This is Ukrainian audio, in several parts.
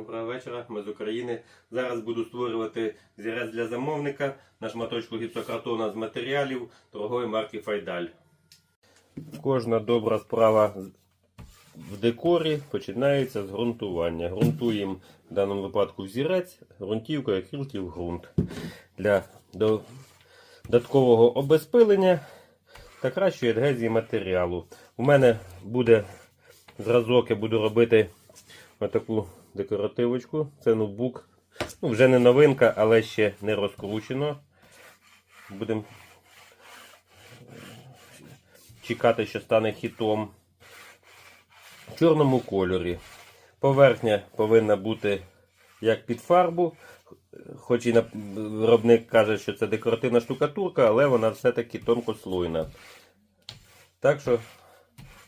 Доброго вечора, ми з України. Зараз буду створювати зірець для замовника на шматочку гіпсокартона з матеріалів торгової марки Файдаль. Кожна добра справа в декорі починається з ґрунтування. Ґрунтуємо в даному випадку зірець, ґрунтівкою акрилків ґрунт. Для додаткового обезпилення та кращої адгезії матеріалу. У мене буде зразок, я буду робити отаку декоративочку. Це ноутбук. Ну, вже не новинка, але ще не розкручено. Будемо чекати, що стане хітом. В чорному кольорі. Поверхня повинна бути як під фарбу. Хоч і виробник каже, що це декоративна штукатурка, але вона все-таки тонкослойна. Так що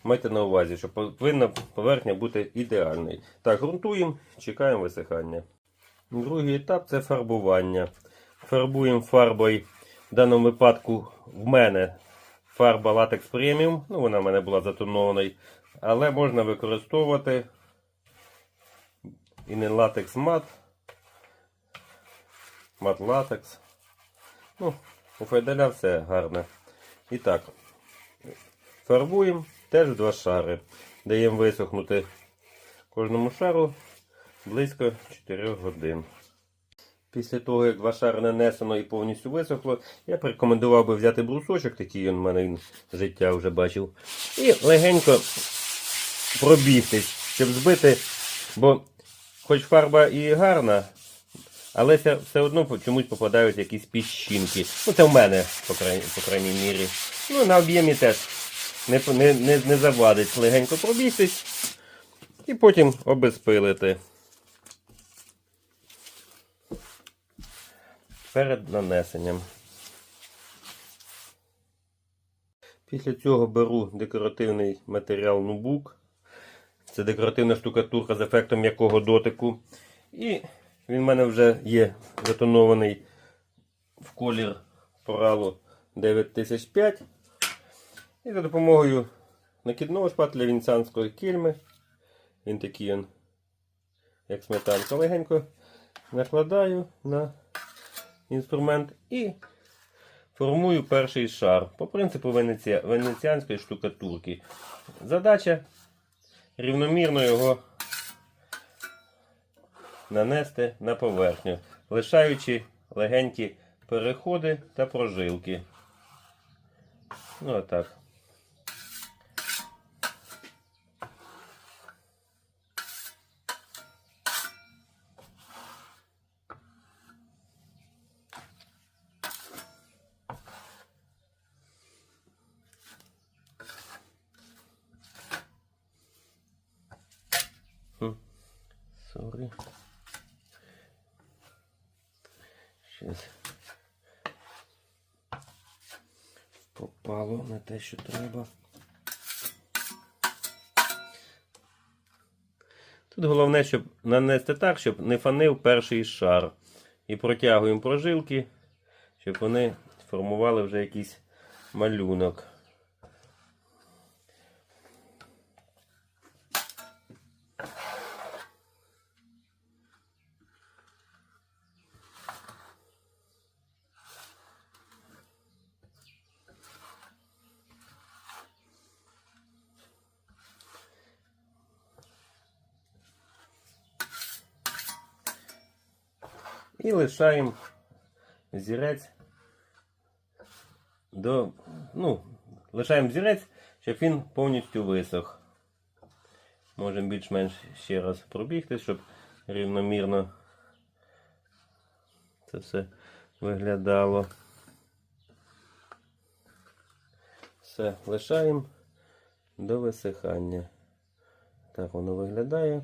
майте на увазі, що повинна поверхня бути ідеальною. Так, ґрунтуємо, чекаємо висихання. Другий етап це фарбування. Фарбуємо фарбою. В даному випадку в мене фарба латекс преміум. Ну, вона в мене була затонованою. Але можна використовувати і не латекс мат. Мат латекс. Ну, у Файдаля все гарне. І так, фарбуємо теж в два шари. Даємо висохнути кожному шару близько 4 годин. Після того, як два шари нанесено і повністю висохло, я б рекомендував би взяти брусочок, такий він в мене життя вже бачив, і легенько пробігтись, щоб збити, бо хоч фарба і гарна, але все одно чомусь попадають якісь піщинки. Ну, це в мене, по крайній, по крайній мірі. Ну, на об'ємі теж не, не, не, не завадить легенько пробігтись і потім обезпилити. Перед нанесенням. Після цього беру декоративний матеріал нубук. Це декоративна штукатурка з ефектом м'якого дотику. І він в мене вже є затонований в колір поралу 9005. І за допомогою накидного шпателя вінцянської кільми. Він такий, он, як сметанка, легенько накладаю на інструмент і формую перший шар по принципу венеці... венеціанської штукатурки. Задача рівномірно його нанести на поверхню, лишаючи легенькі переходи та прожилки. Ну, отак. Сорі. Щас. Попало на те, що треба. Тут головне, щоб нанести так, щоб не фанив перший шар. І протягуємо прожилки, щоб вони формували вже якийсь малюнок. І лишаємо зірець до. Ну, лишаємо зірець, щоб він повністю висох. Можемо більш-менш ще раз пробігти, щоб рівномірно це все виглядало. Все, лишаємо до висихання. Так воно виглядає.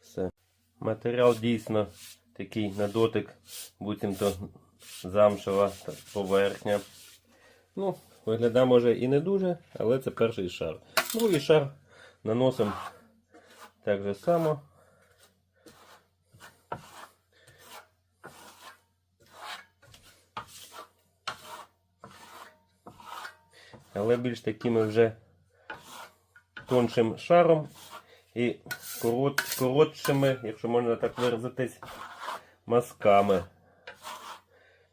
Все. Матеріал дійсно такий на дотик, буцімто замшева поверхня. Ну, виглядає може і не дуже, але це перший шар. Другий шар наносимо так же само. Але більш такими вже тоншим шаром і корот, коротшими, якщо можна так виразитись, мазками.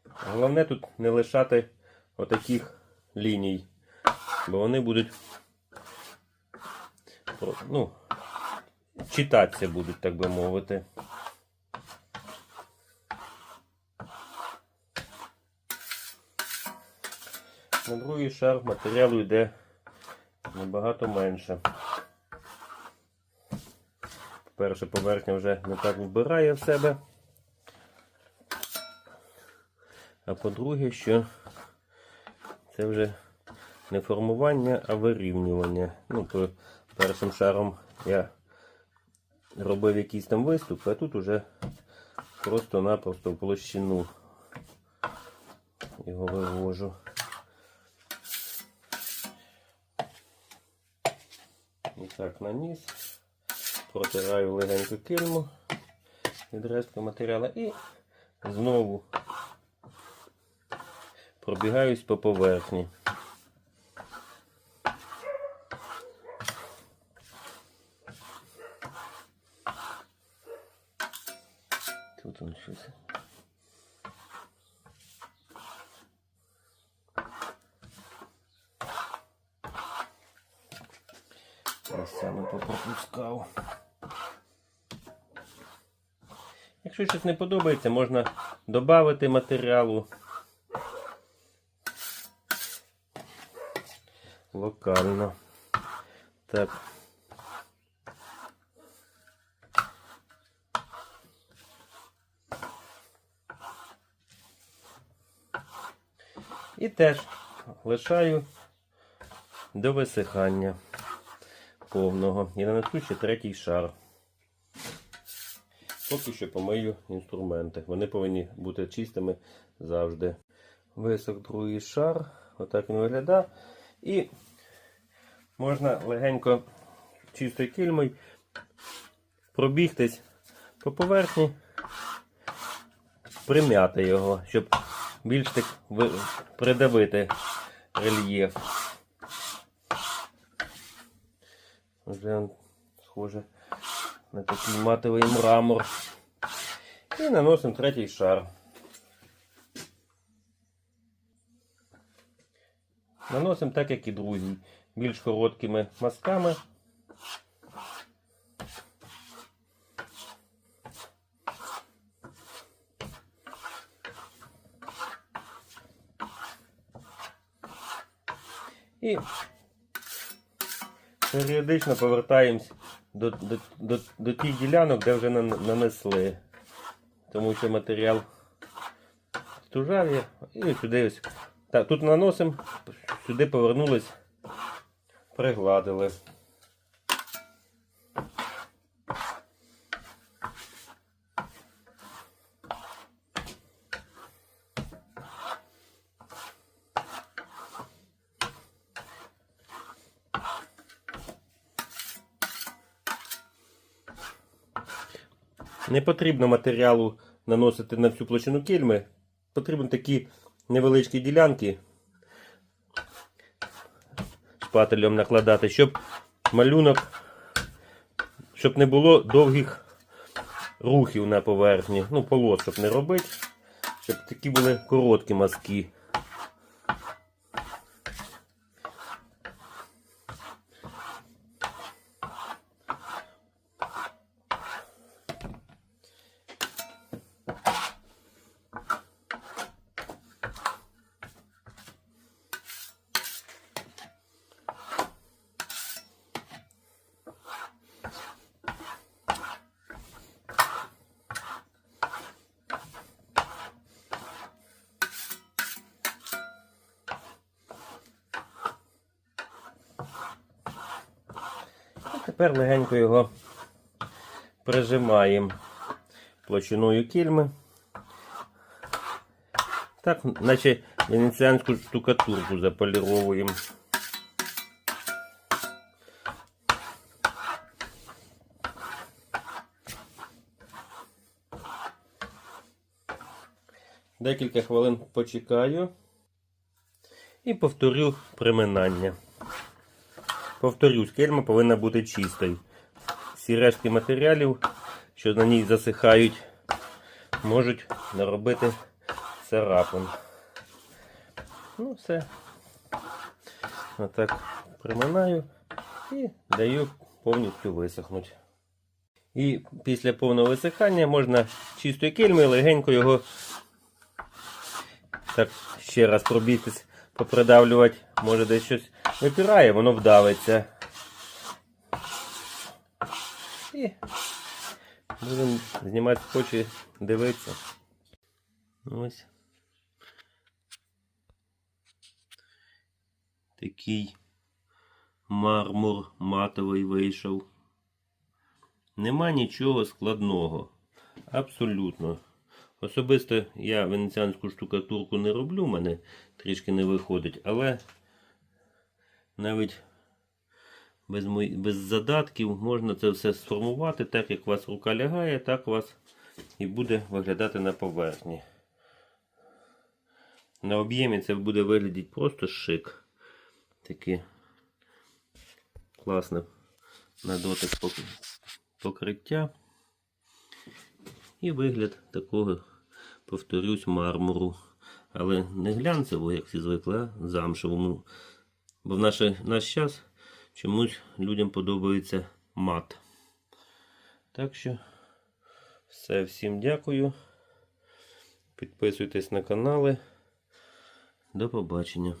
Головне тут не лишати отаких ліній, бо вони будуть ну, читатися будуть, так би мовити. На другий шар матеріалу йде набагато менше. Перша поверхня вже не так вбирає в себе. А по-друге, що це вже не формування, а вирівнювання. Ну, першим шаром я робив якийсь там виступ, а тут уже просто-напросто площину його вивожу. І так, наніс. Протираю легенько кильму від рештки матеріалу і знову пробігаюсь по поверхні. Тут он щось. Місцями попропускав. Якщо щось не подобається, можна додати матеріалу. Локально. Так. І теж лишаю до висихання повного. І нанесу ще третій шар. Поки що помию інструменти. Вони повинні бути чистими завжди. Висох другий шар. Отак він виглядає. І можна легенько чистою кільмою пробігтись по поверхні, прим'яти його, щоб більш так придавити рельєф. Вже схоже на такий матовий мрамор. І наносимо третій шар. Наносимо так, як і другий, більш короткими мазками. І періодично повертаємось до, до, до, до тих ділянок, де вже нанесли. Тому що матеріал стужаві. І сюди ось. Так, тут наносимо, сюди повернулись, пригладили. Не потрібно матеріалу наносити на всю площину кільми. Потрібні такі невеличкі ділянки шпателем накладати, щоб малюнок, щоб не було довгих рухів на поверхні. Ну, полос, щоб не робити, щоб такі були короткі мазки. Тепер легенько його прижимаємо площиною кільми. Так, наче венеціанську штукатурку заполіровуємо. Декілька хвилин почекаю і повторю приминання. Повторюсь, кельма повинна бути чистою. всі рештки матеріалів, що на ній засихають, можуть наробити царапин. Ну, все. Отак приминаю і даю повністю висохнути. І після повного висихання можна чистою кельмою легенько його так ще раз пробігтись, попридавлювати. Може десь щось випирає, воно вдавиться. І будемо знімати скотч дивитися. Ось. Такий мармур матовий вийшов. Нема нічого складного. Абсолютно. Особисто я венеціанську штукатурку не роблю, мене трішки не виходить, але навіть без, без задатків можна це все сформувати так, як у вас рука лягає, так у вас і буде виглядати на поверхні. На об'ємі це буде виглядати просто шик. Таке класне на дотик покриття. І вигляд такого, повторюсь, мармуру. Але не глянцевого, як всі звикли, а замшевому. Бо в наш, наш час чомусь людям подобається мат. Так що, все, всім дякую. Підписуйтесь на канали. До побачення.